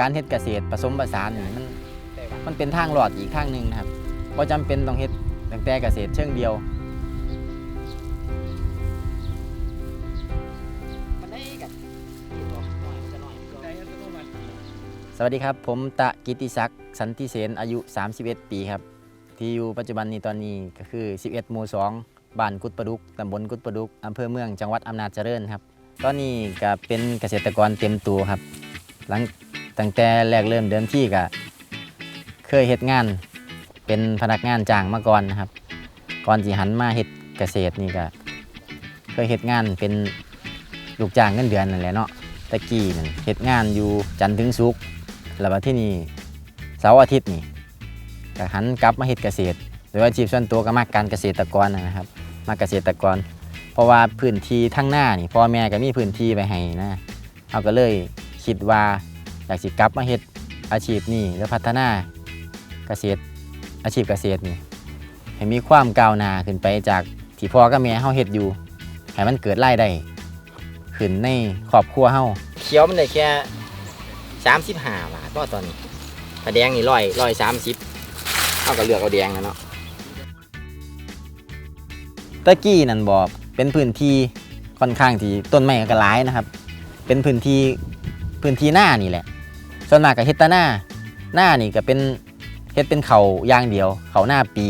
การเฮ็ดเกษตรผสมผสานนี่มันมันเป็นทางหลอดอีกทางหนึ่งนะครับบ่จำเป็นต้องเฮ็ดตั้งแต่เกษตรเชิงเดียวสวัสดีครับ ผมตะกิติศักดิ์สันติเสนอายุ 31 ปีครับ ที่อยู่ปัจจุบันนี้ตอนนี้ก็คือ 11 หมู่ 2 บ้านกุดประดุกตำบลกุดประดุกอำเภอเมืองจังหวัดอำนาจเจริญครับ ตอนนี้ก็เป็นเกษตรกรเต็มตัวครับ หลัง ตั้งแต่แรกเริ่มเดิมที่ก็เคยเฮ็ดงานเป็นพนักงานจ้างมาก่อนนะครับ ก่อนสิหันมาเฮ็ดเกษตรนี่ก็เคยเฮ็ดงานเป็นลูกจ้างเงินเดือนนั่นแหละเนาะตะกี้นั่นเฮ็ดงานอยู่จันทร์ถึงศุกร์แล้วมาที่นี่เสาร์อาทิตย์นี่ก็หันกลับมาเฮ็ดเกษตรหรือว่าชีพส่วนตัวก็มาการเกษตรกรนะครับ มาเกษตรกร เพราะว่าพื้นที่ทั้งหน้านี่พ่อแม่ก็มีพื้นที่ไปให้นะเขาก็เลยคิดว่า อยากสิกลับมาเฮ็ดอาชีพนี่หรือพัฒนาเกษตรอาชีพเกษตรนี่ให้มีความก้าวหน้าขึ้นไปจากที่พ่อกับแม่เฮาเฮ็ดอยู่ให้มันเกิดรายได้ขึ้นในครอบครัวเฮาเขียวมันได้แค่สามสิบห้าบาทก็ตอนนี้ถ้าแดงนี่ร้อยร้อยสามสิบเอาก็เลือกเอาแดงนะเนาะตะกี้นั่นบอกเป็นพื้นที่ค่อนข้างที่ต้นไม้ก็หลายนะครับ เป็นพื้นที่พื้นที่หน้านี่แหละ ส่วนมากก็เฮ็ดแตาหน้าหน้านี่ก็เป็นเฮ็ดเป็นเขาอย่างเดียว เขาหน้าปี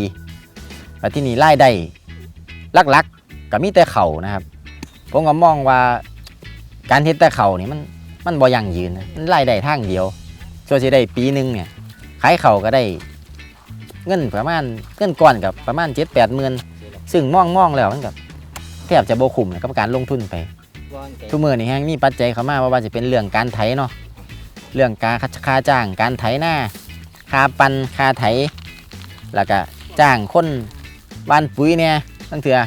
แต่ที่นี่ไล่ได้ลักๆก็มีแต่เขานะครับผมก็มองว่าการเฮ็ดแต่เขานี่มันมันบ่ยั่งยืนนะมันรายได้ทางเดียวส่วนสิได้ปีหนึงเนี่ยขายเขาวก็ได้เงินประมาณเงินก้อนกับประมาณเจ็ดแปดหมื่นซึ่งมองมองแล้วมันกับแทบจะโบคุ้มเลยกับการลงทุนไปว่างใจทุกมือนี่แฮงมีปัจจัยเข้ามาว่าว่าจะเป็นเรื่องการไถเนาะ เรื่องการค่าจ้างการไถหน้าค่าปันค่าไถ แล้วก็จ้างคนบ้านปุ๋ยเนี่ยตั้งเถื่อ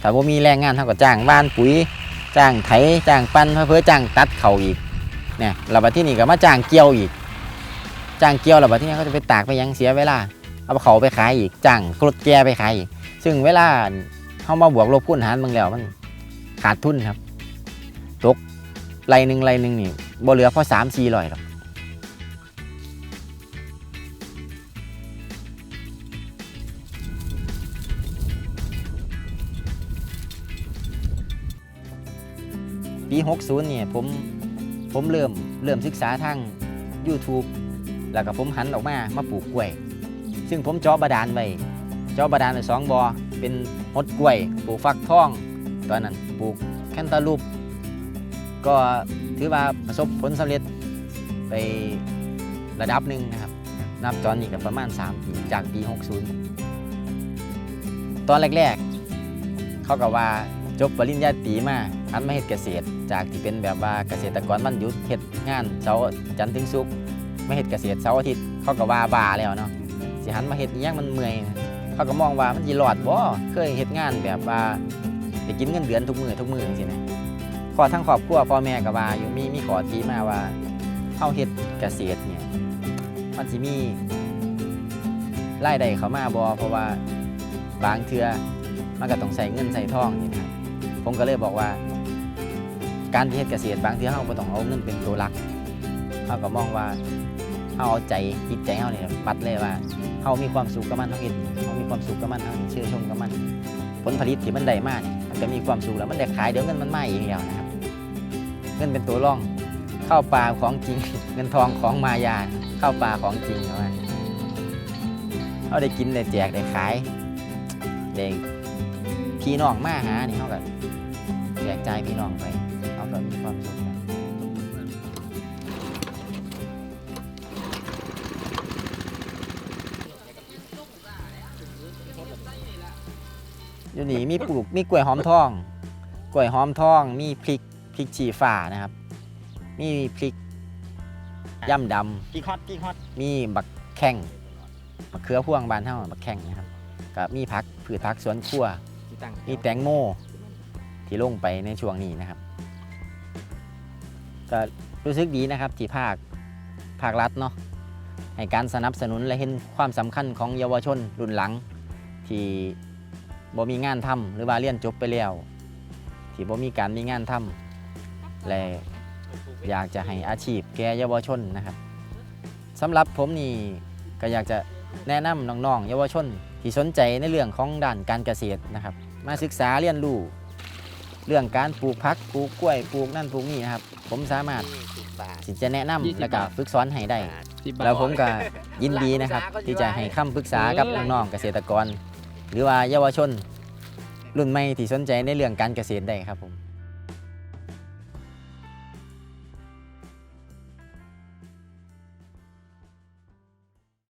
ถ้าบ่มีแรงงานเท่ากับจ้างบ้านปุ๋ย จ้างไถจ้างปันเพื่อจ้างตัดเขาอีกเนี่ยเราบัดที่นี่ก็มาจ้างเกี่ยวอีก จ้างเกี่ยวเราบัดที่นี่เขาจะไปตากไปยังเสียเวลา เอาเขาไปขายอีกจ้างกรดแกไปขายอีก ซึ่งเวลาเขามาบวกลบคูณหารบางแล้วมันขาดทุนครับตกไรหนึ่งไรหนึ่งนี่บ่เหลือพอสามสี่ร้อยหรอก ปี 60เนี่ยผมผมเริ่มเริ่มศึกษาทาง YouTube แล้วก็ผมหันออกมามาปลูกกล้วย ซึ่งผมเจาะบาดาลไว้เจาะบาดาลไว้สองบอ่อเป็นมดกล้วย ปลูกฟักทอง ตอนนั้นปลูกแคนตาลูป ก็ถือว่าประสบผลสำเร็จไประดับหนึ่งนะครับนับตอนนี้ก็ประมาณ 3 ปีจากปี 60 ตอนแรกๆ เขาก็ว่าจบปริญญาตรีมา หันมาเฮ็ดเกษตร จากที่เป็นแบบว่าเกษตรกรวันหยุดเฮ็ดงานเสาร์จันทร์ถึงศุกร์ไม่เฮ็ดเกษตรเสาร์อาทิตย์เขาก็ว่าบาแล้วเนาะสิหันมาเฮ็ดอิหยังมันเมื่อยนะเขาก็มองว่ามันสิรอดบ่เคยเฮ็ดงานแบบว่าได้กินเงินเดือนทุกมือทุกมือจังซี่นะขอทั้งครอบครัวพ่อแม่ก็ว่าอยู่มีมีขอทีมาว่าเฮาเฮ็ดเกษตรเนี่ยมันสิมีรายได้เข้ามาบ่เพราะว่าบางเทื่อมันก็ต้องใส่เงินใส่ทองนี่นะผมก็เลยบอกว่า การที่เฮ็ดเกษตรบางทื่อเฮาบ่ต้องเอาเงินเป็นตัวหลักเฮาก็มองว่าเฮาเอาใจจิตใจเฮานี่ปัดเลยว่าเฮามีความสุขกับมันเฮาเฮ็ดเฮามีความสุขกับมันเฮาเชื่อชมกับมัน ผลผลิตที่มันได้มาเนี่ยมันก็มีความสุขแล้วมันได้ขายเดี๋ยวเงินมันมาเองแล้วนะครับ เงินเป็นตัวร่องข้าวปลาของจริง เงินทองของมายาข้าวปลาของจริงเอาไว้เขาได้กินได้แจกได้ขายได้พี่น้องมาหานี่เขาก็แจกจ่ายพี่น้องไป เขาก็มีความสุขนะอยู่นี่มีปลูกมีกล้วยหอมทอง กล้วยหอมทอง มีพริกพริกชีฟ้านะครับ มีพริกย่ำดกี่ฮอตกี่ฮอตำมีบักแข้งบักเขือพ่วงบานเท่าบักแข้งนะครับกับมีผักผืชผักสวนครัวกี่ตังค์มีแตงโมที่ลงไปในช่วงนี้นะครับ ก็รู้สึกดีนะครับที่ภาคภาครัฐเนาะให้การสนับสนุนและเห็นความสำคัญของเยาวชนรุ่นหลัง ที่บ่มีงานทำหรือว่าเรียนจบไปแล้วที่บ่มีการมีงานทำและอยากจะให้อาชีพแก่เยาวชนนะครับสำหรับผมนี่ก็อยากจะแนะนำน้องๆเยาวชนที่สนใจในเรื่องของด้านการเกษตรนะครับ มาศึกษาเรียนรู้ เรื่องการปลูกพักปลูกกล้วยปลูกนั่นปลูกนี่นะครับ ผมสามารถสิบบาทที่จะแนะนำยี่สิบและก็บาทฝึกสอนให้ได้ สิบบาท แล้วผมก็ยินดีนะครับ ที่จะให้คำปรึกษากับน้องๆเกษตรกร หรือว่าเยาวชน รุ่นใหม่ที่สนใจในเรื่องการเกษตรได้ครับผม